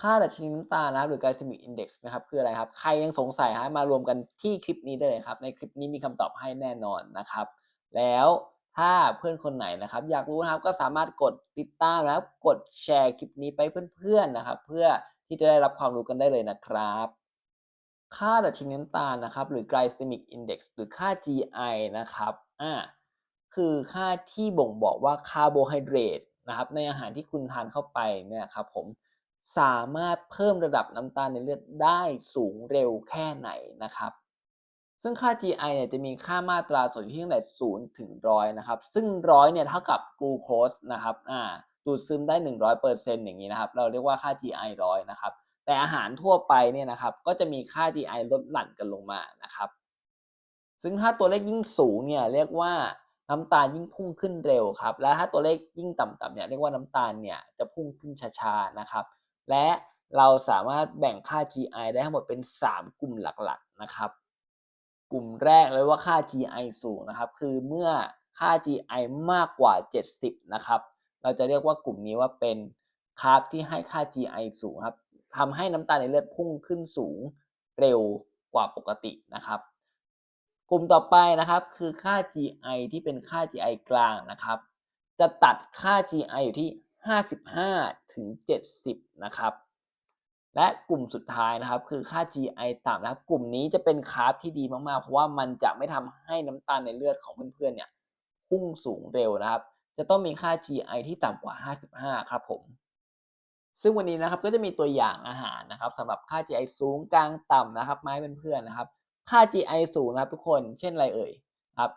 ค่าดัชนีน้ำตาลนะครับหรือ glycemic index นะครับคืออะไรครับใครยังสงสัยฮะมารวมกันที่คลิปนี้ได้เลยครับ ในคลิปนี้มีคำตอบให้แน่นอนนะครับ แล้วถ้าเพื่อนคนไหนนะครับ อยากรู้นะครับก็สามารถกดติดตามนะครับกดแชร์คลิปนี้ไปเพื่อนๆนะครับ เพื่อที่จะได้รับความรู้กันได้เลยนะครับ ค่าดัชนีน้ำตาลนะครับ หรือ glycemic index หรือค่า GI นะครับอ่าคือค่าที่บ่งบอกว่าคาร์โบไฮเดรตนะครับในอาหารที่คุณทานเข้าไปเนี่ยครับผม สามารถเพิ่มระดับน้ำตาลในเลือดได้สูงเร็วแค่ไหนนะครับ ซึ่งค่า GI เนี่ยจะมีค่ามาตราส่วนอยู่ที่ตั้งแต่0ถึง100นะครับ ซึ่ง100เนี่ยเท่ากับกลูโคสนะครับอ่าดูดซึมได้ 100%อย่างนี้นะครับ เราเรียกว่าค่า GI 100นะครับ แต่อาหารทั่วไปเนี่ยนะครับ ก็จะมีค่า GI ลดหลั่นกันลงมานะครับ ซึ่งถ้าตัวเลขยิ่งสูงเนี่ยเรียกว่าน้ำตาลยิ่งพุ่งขึ้นเร็วครับ และถ้าตัวเลขยิ่งต่ำๆเนี่ยเรียกว่าน้ำตาลเนี่ยจะพุ่งขึ้นช้าๆนะครับ และเราสามารถแบ่งค่า GI ได้ทั้งหมดเป็น 3 กลุ่มหลักๆนะครับ กลุ่มแรกเลยว่าค่า GI สูงนะครับ คือเมื่อค่า GI มากกว่า 70 นะครับ เราจะเรียกว่ากลุ่มนี้ว่าเป็นคาร์บที่ให้ค่า GI สูงครับทำให้น้ำตาลในเลือดพุ่งขึ้นสูงเร็วกว่าปกตินะครับ กลุ่มต่อไปนะครับคือค่า GI ที่เป็นค่า GI กลางนะครับ จะตัดค่า GI อยู่ที่ 55ถึง70 นะครับ และกลุ่มสุดท้ายนะครับ คือค่า GI ต่ำนะครับ กลุ่มนี้จะเป็นคาร์บที่ดีมากๆ เพราะว่ามันจะไม่ทำให้น้ำตาลในเลือดของเพื่อนๆเนี่ยพุ่งสูงเร็วนะครับ จะต้องมีค่า GI ที่ต่ำกว่า 55 ครับผม ซึ่งวันนี้นะครับก็จะมีตัวอย่างอาหารนะครับสำหรับค่า GI สูงกลางต่ำนะครับไม้เพื่อนๆนะครับ ค่า GI สูงนะครับทุกคน เช่นอะไรเอ่ยครับ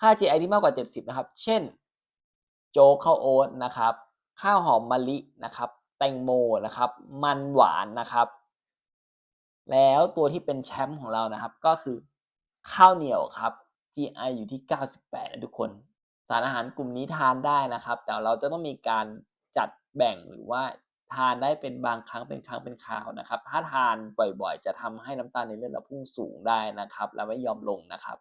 ค่า GI ที่มากกว่า 70 นะครับ เช่น โจ๊กข้าวโอ๊ตนะครับ ข้าวหอมมะลินะครับ แตงโมนะครับ มันหวานนะครับ แล้วตัวที่เป็นแชมป์ของเรานะครับ ก็คือข้าวเหนียวครับ GI อยู่ที่ 98นะทุกคน สารอาหารกลุ่มนี้ทานได้นะครับ แต่เราจะต้องมีการจัดแบ่งหรือว่าทานได้เป็นบางครั้งเป็นครั้งเป็นคราวนะครับ ถ้าทานบ่อยๆ จะทำให้น้ำตาลในเลือดเราพุ่งสูงได้นะครับ และไม่ยอมลงนะครับ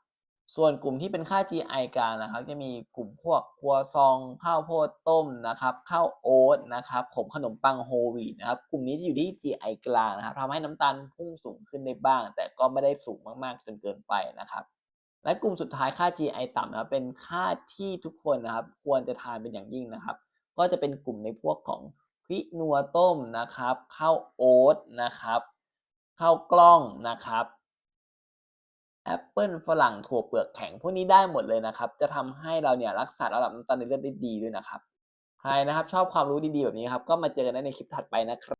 ส่วนกลุ่มที่เป็นค่า GI กลางนะครับ จะมีกลุ่มพวกครัวซอง ข้าวโพดต้มนะครับ ข้าวโอ๊ตนะครับผมขนมปังโฮลวีตนะครับ กลุ่มนี้จะอยู่ที่ GI กลางนะครับทำให้น้ำตาลพุ่งสูงขึ้นได้บ้าง แต่ก็ไม่ได้สูงมากๆจนเกินไปนะครับ และกลุ่มสุดท้ายค่า GI ต่ำนะครับเป็นค่าที่ทุกคนนะครับ ควรจะทานเป็นอย่างยิ่งนะครับ ก็จะเป็นกลุ่มในพวกของพริกนัวต้มนะครับ ข้าวโอ๊ตนะครับ ข้าวกล้องนะครับ แอปเปิลฝรั่งถั่วเปลือกแข็งพวกนี้ได้หมดเลยนะครับ จะทำให้เราเนี่ยรักษาระดับน้ำตาลในเลือดได้ดีด้วยนะครับ ใครนะครับชอบความรู้ดีๆแบบนี้ครับ ก็มาเจอกันได้ในคลิปถัดไปนะครับ